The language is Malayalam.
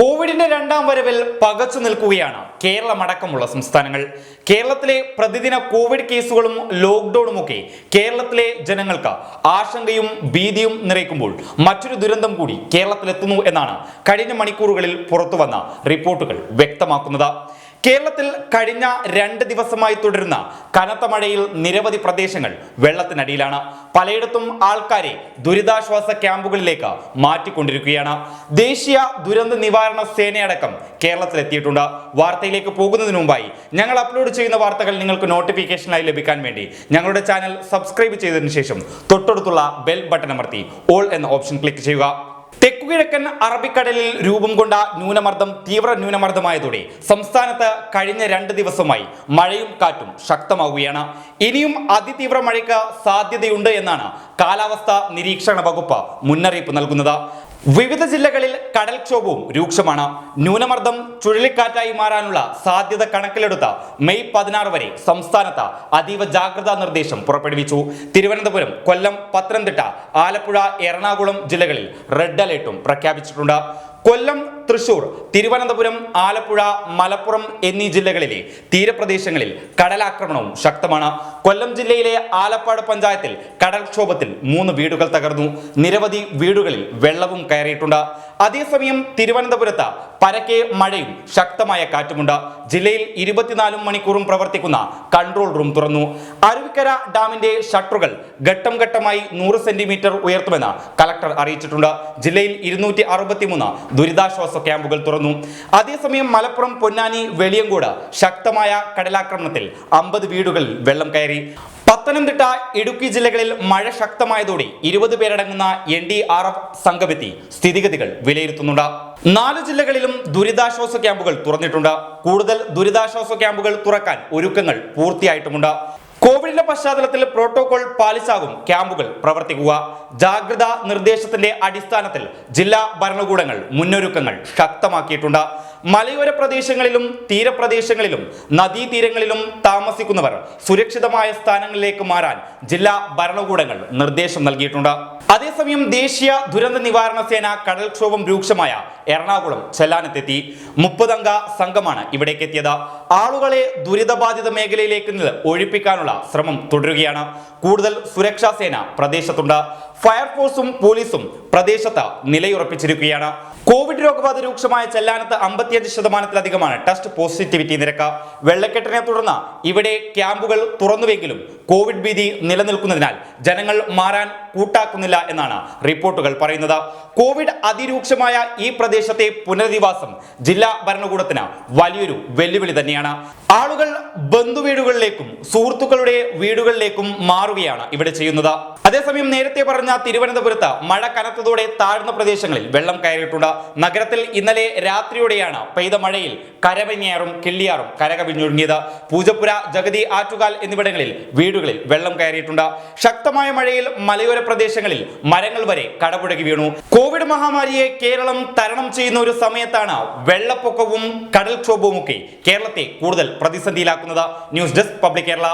കോവിഡിന്റെ രണ്ടാം വരവിൽ പകച്ചു നിൽക്കുകയാണ് കേരളമടക്കമുള്ള സംസ്ഥാനങ്ങൾ. കേരളത്തിലെ പ്രതിദിന കോവിഡ് കേസുകളും ലോക്ക്ഡൌണുമൊക്കെ കേരളത്തിലെ ജനങ്ങൾക്ക് ആശങ്കയും ഭീതിയും നിറയ്ക്കുമ്പോൾ മറ്റൊരു ദുരന്തം കൂടി കേരളത്തിലെത്തുന്നു എന്നാണ് കഴിഞ്ഞ മണിക്കൂറുകളിൽ പുറത്തുവന്ന റിപ്പോർട്ടുകൾ വ്യക്തമാക്കുന്നത്. കേരളത്തിൽ കഴിഞ്ഞ രണ്ട് ദിവസമായി തുടരുന്ന കനത്ത മഴയിൽ നിരവധി പ്രദേശങ്ങൾ വെള്ളത്തിനടിയിലാണ്. പലയിടത്തും ആൾക്കാരെ ദുരിതാശ്വാസ ക്യാമ്പുകളിലേക്ക് മാറ്റിക്കൊണ്ടിരിക്കുകയാണ്. ദേശീയ ദുരന്ത നിവാരണ സേനയടക്കം കേരളത്തിലെത്തിയിട്ടുണ്ട്. വാർത്തയിലേക്ക് പോകുന്നതിന് മുമ്പായി ഞങ്ങൾ അപ്ലോഡ് ചെയ്യുന്ന വാർത്തകൾ നിങ്ങൾക്ക് നോട്ടിഫിക്കേഷനായി ലഭിക്കാൻ വേണ്ടി ഞങ്ങളുടെ ചാനൽ സബ്സ്ക്രൈബ് ചെയ്തതിനു ശേഷം തൊട്ടടുത്തുള്ള ബെൽ ബട്ടൺ അമർത്തി ഓൾ എന്ന ഓപ്ഷൻ ക്ലിക്ക് ചെയ്യുക. തെക്കുകിഴക്കൻ അറബിക്കടലിൽ രൂപം കൊണ്ട ന്യൂനമർദ്ദം തീവ്ര ന്യൂനമർദ്ദമായതോടെ സംസ്ഥാനത്ത് കഴിഞ്ഞ രണ്ട് ദിവസമായി മഴയും കാറ്റും ശക്തമാവുകയാണ്. ഇനിയും അതിതീവ്ര മഴയ്ക്ക് സാധ്യതയുണ്ട് എന്നാണ് കാലാവസ്ഥാ നിരീക്ഷണ വകുപ്പ് മുന്നറിയിപ്പ് നൽകുന്നത്. വിവിധ ജില്ലകളിൽ കടൽക്ഷോഭവും രൂക്ഷമാണ്. ന്യൂനമർദ്ദം ചുഴലിക്കാറ്റായി മാറാനുള്ള സാധ്യത കണക്കിലെടുത്ത മെയ് പതിനാറ് വരെ സംസ്ഥാനത്ത് അതീവ ജാഗ്രതാ നിർദ്ദേശം പുറപ്പെടുവിച്ചു. തിരുവനന്തപുരം കൊല്ലം പത്തനംതിട്ട ആലപ്പുഴ എറണാകുളം ജില്ലകളിൽ റെഡ് അലേർട്ടും പ്രഖ്യാപിച്ചിട്ടുണ്ട്. കൊല്ലം തൃശൂർ തിരുവനന്തപുരം ആലപ്പുഴ മലപ്പുറം എന്നീ ജില്ലകളിലെ തീരപ്രദേശങ്ങളിൽ കടലാക്രമണവും ശക്തമാണ്. കൊല്ലം ജില്ലയിലെ ആലപ്പാട് പഞ്ചായത്തിൽ കടൽക്ഷോഭത്തിൽ മൂന്ന് വീടുകൾ തകർന്നു. നിരവധി വീടുകളിൽ വെള്ളവും കയറിയിട്ടുണ്ട്. അതേസമയം തിരുവനന്തപുരത്ത് പരക്കെ മഴയും ശക്തമായ കാറ്റുമുണ്ട്. ജില്ലയിൽ ഇരുപത്തിനാലും മണിക്കൂറും പ്രവർത്തിക്കുന്ന കൺട്രോൾ റൂം തുറന്നു. അരുവിക്കര ഡാമിന്റെ ഷട്ടറുകൾ ഘട്ടം ഘട്ടമായി നൂറ് സെന്റിമീറ്റർ ഉയർത്തുമെന്ന് കളക്ടർ അറിയിച്ചിട്ടുണ്ട്. ജില്ലയിൽ ഇരുന്നൂറ്റി അറുപത്തിമൂന്ന് ദുരിതാശ്വാസ ക്യാമ്പുകൾ തുറന്നു. അതേസമയം മലപ്പുറം പൊന്നാനി വെളിയങ്കോട് ശക്തമായ കടലാക്രമണത്തിൽ അമ്പത് വീടുകളിൽ വെള്ളം കയറി. പത്തനംതിട്ട ഇടുക്കി ജില്ലകളിൽ മഴ ശക്തമായതോടെ ഇരുപത് പേരടങ്ങുന്ന എൻ ഡി ആർ എഫ് സംഘമെത്തി സ്ഥിതിഗതികൾ വിലയിരുത്തുന്നുണ്ട്. നാല് ജില്ലകളിലും ദുരിതാശ്വാസ ക്യാമ്പുകൾ തുറന്നിട്ടുണ്ട്. കൂടുതൽ ദുരിതാശ്വാസ ക്യാമ്പുകൾ തുറക്കാൻ ഒരുക്കങ്ങൾ പൂർത്തിയായിട്ടുമുണ്ട്. കോവിഡിന്റെ പശ്ചാത്തലത്തിൽ പ്രോട്ടോകോൾ പാലിച്ചാകും ക്യാമ്പുകൾ പ്രവർത്തിക്കുക. ജാഗ്രതാ നിർദ്ദേശത്തിന്റെ അടിസ്ഥാനത്തിൽ ജില്ലാ ഭരണകൂടങ്ങൾ മുന്നൊരുക്കങ്ങൾ ശക്തമാക്കിയിട്ടുണ്ട്. മലയോര പ്രദേശങ്ങളിലും തീരപ്രദേശങ്ങളിലും നദീതീരങ്ങളിലും താമസിക്കുന്നവർ സുരക്ഷിതമായ സ്ഥാനങ്ങളിലേക്ക് മാറാൻ ജില്ലാ ഭരണകൂടങ്ങൾ നിർദ്ദേശം നൽകിയിട്ടുണ്ട്. അതേസമയം ദേശീയ ദുരന്ത നിവാരണ സേന കടൽക്ഷോഭം രൂക്ഷമായ എറണാകുളം ചെല്ലാനത്തെത്തി. മുപ്പതംഗ സംഘമാണ് ഇവിടേക്ക് എത്തിയത് ആളുകളെ ദുരിതബാധിത മേഖലയിലേക്ക് ഒഴിപ്പിക്കാനുള്ള ശ്രമം തുടരുകയാണ്. കൂടുതൽ സുരക്ഷാ സേന പ്രദേശത്തുണ്ട്. ഫയർഫോഴ്സും പോലീസും പ്രദേശത്ത് നിലയുറപ്പിച്ചിരിക്കുകയാണ്. കോവിഡ് രോഗബാധ രൂക്ഷമായ ചെല്ലാനത്ത് അമ്പത്തിയഞ്ച് ശതമാനത്തിലധികമാണ് ടെസ്റ്റ് പോസിറ്റിവിറ്റി നിരക്ക്. വെള്ളക്കെട്ടിനെ തുടർന്ന് ഇവിടെ ക്യാമ്പുകൾ തുറന്നുവെങ്കിലും കോവിഡ് ഭീതി നിലനിൽക്കുന്നതിനാൽ ജനങ്ങൾ മാറാൻ കൂട്ടാക്കുന്നില്ല എന്നാണ് റിപ്പോർട്ടുകൾ പറയുന്നത്. കോവിഡ് അതിരൂക്ഷമായ ഈ പ്രദേശത്തെ പുനരധിവാസം ജില്ലാ ഭരണകൂടത്തിന് വലിയൊരു വെല്ലുവിളി തന്നെയാണ്. ആളുകൾ ബന്ധുവീടുകളിലേക്കും സുഹൃത്തുക്കളുടെ വീടുകളിലേക്കും മാറുകയാണ് ഇവിടെ ചെയ്യുന്നത്. അതേസമയം നേരത്തെ പറഞ്ഞ തിരുവനന്തപുരത്ത് മഴ കനത്തതോടെ താഴ്ന്ന പ്രദേശങ്ങളിൽ വെള്ളം കയറിയിട്ടുണ്ട്. നഗരത്തിൽ ഇന്നലെ രാത്രിയോടെയാണ് പെയ്ത മഴയിൽ കരവന്യാറും കിള്ളിയാറും കരകവിഞ്ഞൊഴുങ്ങിയത് പൂജപ്പുര ജഗതി ആറ്റുകാൽ എന്നിവിടങ്ങളിൽ വീടുകളിൽ വെള്ളം കയറിയിട്ടുണ്ട്. ശക്തമായ മഴയിൽ മലയോര പ്രദേശങ്ങളിൽ മരങ്ങൾ വരെ കടപുഴകി വീണു. കോവിഡ് മഹാമാരിയെ കേരളം തരണം ചെയ്യുന്ന ഒരു സമയത്താണ് വെള്ളപ്പൊക്കവും കടൽക്ഷോഭവും ഒക്കെ കേരളത്തെ കൂടുതൽ പ്രതിസന്ധിയിലാക്കുന്നത്. News desk public Kerala.